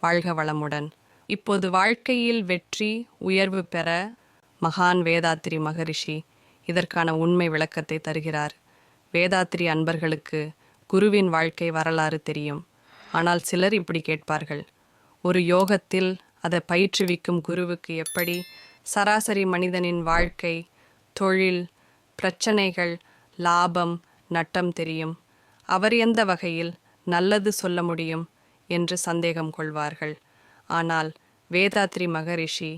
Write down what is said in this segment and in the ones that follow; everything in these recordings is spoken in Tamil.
வாழ்க வளமுடன். இப்போது வாழ்க்கையில் வெற்றி உயர்வு பெற மகான் வேதாத்திரி மகரிஷி இதற்கான உண்மை விளக்கத்தை தருகிறார். வேதாத்திரி அன்பர்களுக்கு குருவின் வாழ்க்கை வரலாறு தெரியும். ஆனால் சிலர் இப்படி கேட்பார்கள். ஒரு யோகத்தில் அதை பயிற்றுவிக்கும் குருவுக்கு எப்படி சராசரி மனிதனின் வாழ்க்கை தொழில் பிரச்சனைகள் லாபம் நட்டம் தெரியும். அவர் எந்த வகையில் நல்லது சொல்ல முடியும்? என்று சந்தேகம் கொள்வார்கள். ஆனால் வேதாத்ரி மகரிஷி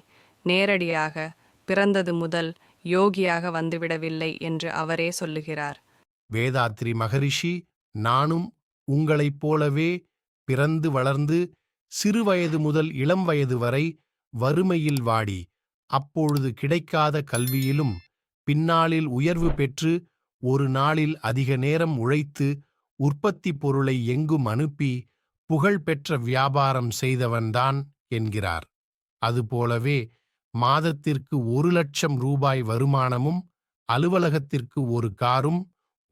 நேரடியாக பிறந்தது முதல் யோகியாக வந்துவிடவில்லை என்று அவரே சொல்லுகிறார். வேதாத்ரி மகரிஷி நானும் உங்களைப் போலவே பிறந்து வளர்ந்து சிறுவயது முதல் இளம் வயது வரை வறுமையில் வாடி அப்பொழுது கிடைக்காத கல்வியிலும் பின்னாளில் உயர்வு பெற்று ஒரு நாளில் அதிக நேரம் உழைத்து உற்பத்தி பொருளை எங்கும் அனுப்பி புகழ்பெற்ற வியாபாரம் செய்தவன்தான் என்கிறார். அதுபோலவே மாதத்திற்கு ஒரு லட்சம் ரூபாய் வருமானமும் அலுவலகத்திற்கு ஒரு காரும்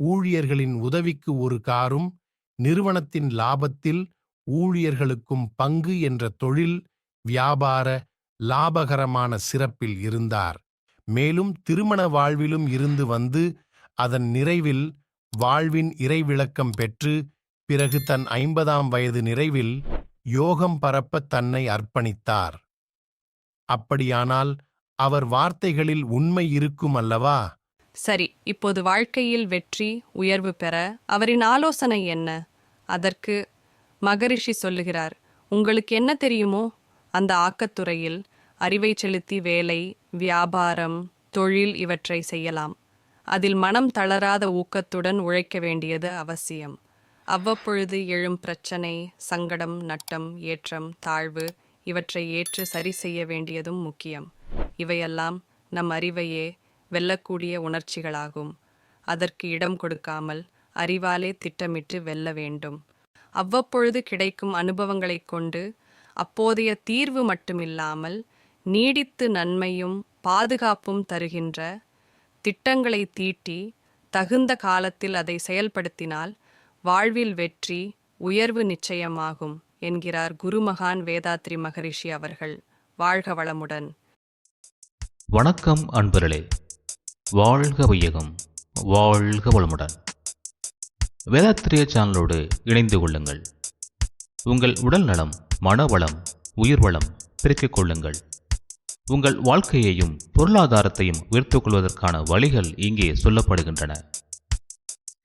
ஊழியர்களின் உதவிக்கு ஒரு காரும் நிறுவனத்தின் லாபத்தில் ஊழியர்களுக்கும் பங்கு என்ற தொழில் வியாபார லாபகரமான சிறப்பில் இருந்தார். மேலும் திருமண வாழ்விலும் இருந்து வந்து அதன் நிறைவில் வாழ்வின் இறைவிளக்கம் பெற்று பிறகு தன் ஐம்பதாம் வயது நிறைவில் யோகம் பரப்ப தன்னை அர்ப்பணித்தார். அப்படியானால் அவர் வார்த்தைகளில் உண்மை இருக்கும் அல்லவா? சரி இப்போது வாழ்க்கையில் வெற்றி உயர்வு பெற அவரின் ஆலோசனை என்ன? அதற்கு மகரிஷி சொல்லுகிறார் உங்களுக்கு என்ன தெரியுமோ அந்த ஆக்கத்துறையில் அறிவை செலுத்தி வேலை வியாபாரம் தொழில் இவற்றை செய்யலாம். அதில் மனம் தளராத ஊக்கத்துடன் உழைக்க வேண்டியது அவசியம். அவ்வப்பொழுது எழும் பிரச்சனை சங்கடம் நட்டம் ஏற்றம் தாழ்வு இவற்றை ஏற்று சரி செய்ய வேண்டியதும் முக்கியம். இவையெல்லாம் நம் அறிவையே வெல்லக்கூடிய உணர்ச்சிகளாகும். அதற்கு இடம் கொடுக்காமல் அறிவாலே திட்டமிட்டு வெல்ல வேண்டும். அவ்வப்பொழுது கிடைக்கும் அனுபவங்களைக் கொண்டு அப்போதைய தீர்வு மட்டுமில்லாமல் நீடித்து நன்மையும் பாதுகாப்பும் தருகின்ற திட்டங்களை தீட்டி தகுந்த காலத்தில் அதை செயல்படுத்தினால் வாழ்வில் வெற்றி உயர்வு நிச்சயமாகும் என்கிறார் குருமகான் வேதாத்ரி மகரிஷி அவர்கள். வாழ்க வளமுடன். வணக்கம் அன்பர்களே. வாழ்க வையகம். வாழ்க வளமுடன். வேதாத்திரிய சேனலோடு இணைந்து கொள்ளுங்கள். உங்கள் உடல் நலம் மனவளம் உயிர் வளம் பெருக்கிக் கொள்ளுங்கள். உங்கள் வாழ்க்கையையும் பொருளாதாரத்தையும் உயர்த்துக் கொள்வதற்கான வழிகள் இங்கே சொல்லப்படுகின்றன.